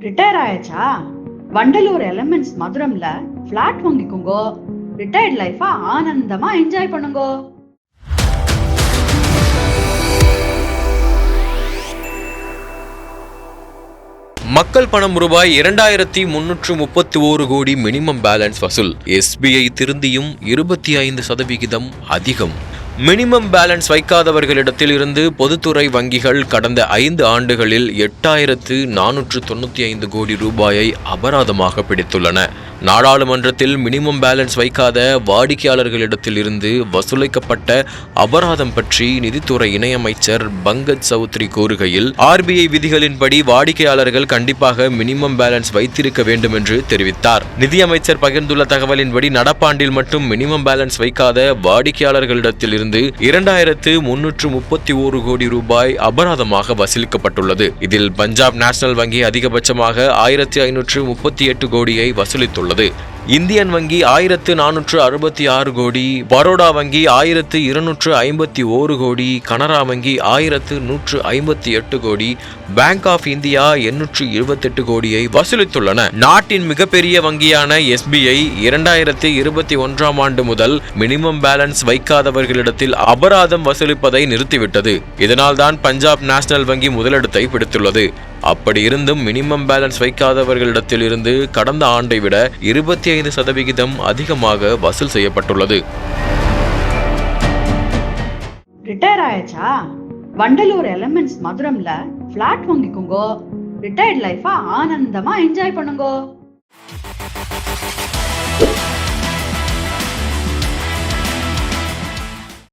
Retire ஆயாச்சா? Vandalur elements மதுரம்ல flat வாங்கிக்கோங்கோ. ரிட்டையர்ட் லைஃபா ஆனந்தமா என்ஜாய் பண்ணுங்கோ. மக்கள் பணம் ரூபாய் இரண்டாயிரத்தி முன்னூற்று முப்பத்தி ஓரு கோடி மினிமம் பேலன்ஸ் வசூல். எஸ்பிஐ திருந்தியும் இருபத்தி ஐந்து சதவிகிதம் அதிகம். மினிமம் பேலன்ஸ் வைக்காதவர்களிடத்தில் இருந்து பொதுத்துறை வங்கிகள் கடந்த ஐந்து ஆண்டுகளில் எட்டாயிரத்து நானூற்று தொண்ணூற்றி ஐந்து கோடி ரூபாயை அபராதமாக பிடித்துள்ளன. நாடாளுமன்றத்தில் மினிமம் பேலன்ஸ் வைக்காத வாடிக்கையாளர்களிடத்தில் இருந்து வசூலிக்கப்பட்ட அபராதம் பற்றி நிதித்துறை இணையமைச்சர் பங்கஜ் சௌத்ரி கூறுகையில் ஆர்பிஐ விதிகளின்படி வாடிக்கையாளர்கள் கண்டிப்பாக மினிமம் பேலன்ஸ் வைத்திருக்க வேண்டும் என்று தெரிவித்தார். நிதியமைச்சர் பகிர்ந்துள்ள தகவலின்படி நடப்பாண்டில் மட்டும் மினிமம் பேலன்ஸ் வைக்காத வாடிக்கையாளர்களிடத்தில் இருந்து இரண்டாயிரத்து முன்னூற்று முப்பத்தி ஓரு கோடி ரூபாய் அபராதமாக வசூலிக்கப்பட்டுள்ளது. இதில் பஞ்சாப் நேஷனல் வங்கி அதிகபட்சமாக ஆயிரத்தி ஐநூற்று முப்பத்தி எட்டு கோடியை வசூலித்துள்ளது. உள்ளது இந்தியன் வங்கி ஆயிரத்து நானூற்று அறுபத்தி ஆறு கோடி பரோடா வங்கி ஆயிரத்து இருநூற்று ஐம்பத்தி ஓரு கோடி கனரா வங்கி ஆயிரத்து நூற்று ஐம்பத்தி எட்டு கோடி பேங்க் ஆஃப் இந்தியா எண்ணூற்று இருபத்தெட்டு கோடியை வசூலித்துள்ளன. நாட்டின் மிகப்பெரிய வங்கியான எஸ்பிஐ இரண்டாயிரத்தி இருபத்தி ஒன்றாம் ஆண்டு முதல் மினிமம் பேலன்ஸ் வைக்காதவர்களிடத்தில் அபராதம் வசூலிப்பதை நிறுத்திவிட்டது. இதனால்தான் பஞ்சாப் நேஷனல் வங்கி முதலிடத்தை பிடித்துள்ளது. அப்படி இருந்தும் மினிமம் பேலன்ஸ் வைக்காதவர்களிடத்தில் இருந்து கடந்த ஆண்டை விட இருபத்தி பதினைந்து சதவிகிதம் அதிகமாக வசூல் செய்யப்பட்டுள்ளது. ரிட்டையர் ஆயாச்சா? வண்டலூர் எலமெண்ட்ஸ் மதுரம்ல பிளாட் வாங்கிக்கோங்க. ரிட்டையர்ட் லைஃபா ஆனந்தமா என்ஜாய் பண்ணுங்க.